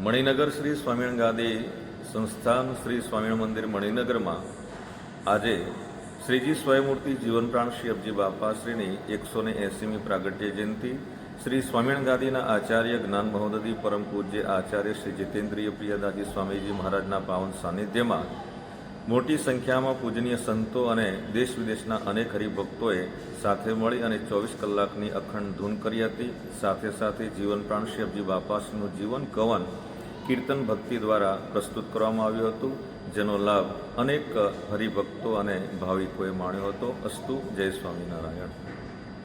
મણિનગર શ્રી સ્વામિનારાયણ ગાંધી સંસ્થાન શ્રી સ્વામિનારાયણ મંદિર મણિનગરમાં આજે શ્રીજી સ્વયંમૂર્તિ જીવનપ્રાણ શ્રી અબજી બાપાશ્રીની એકસો ને એંસીમી પ્રાગટ્ય જયંતિ, શ્રી સ્વામિનારાયણ ગાંધીના આચાર્ય જ્ઞાન મહોદધી પરમ પૂજ્ય આચાર્ય શ્રી જીતેન્દ્રિય પ્રિયદાજી સ્વામીજી મહારાજના પાવન સાનિધ્યમાં મોટી સંખ્યામાં પૂજનીય સંતો અને દેશ વિદેશના અનેક હરિભક્તોએ સાથે મળી અને ચોવીસ કલાકની અખંડ ધૂન કરી હતી. સાથે સાથે જીવન પ્રાણ શ્રી અબજી બાપાશ્રીનું જીવન કવન કીર્તન ભક્તિ દ્વારા પ્રસ્તુત કરવામાં આવ્યું હતું, જેનો લાભ અનેક હરિભક્તો અને ભાવિકોએ માણ્યો હતો. અસ્તુ, જય સ્વામિનારાયણ.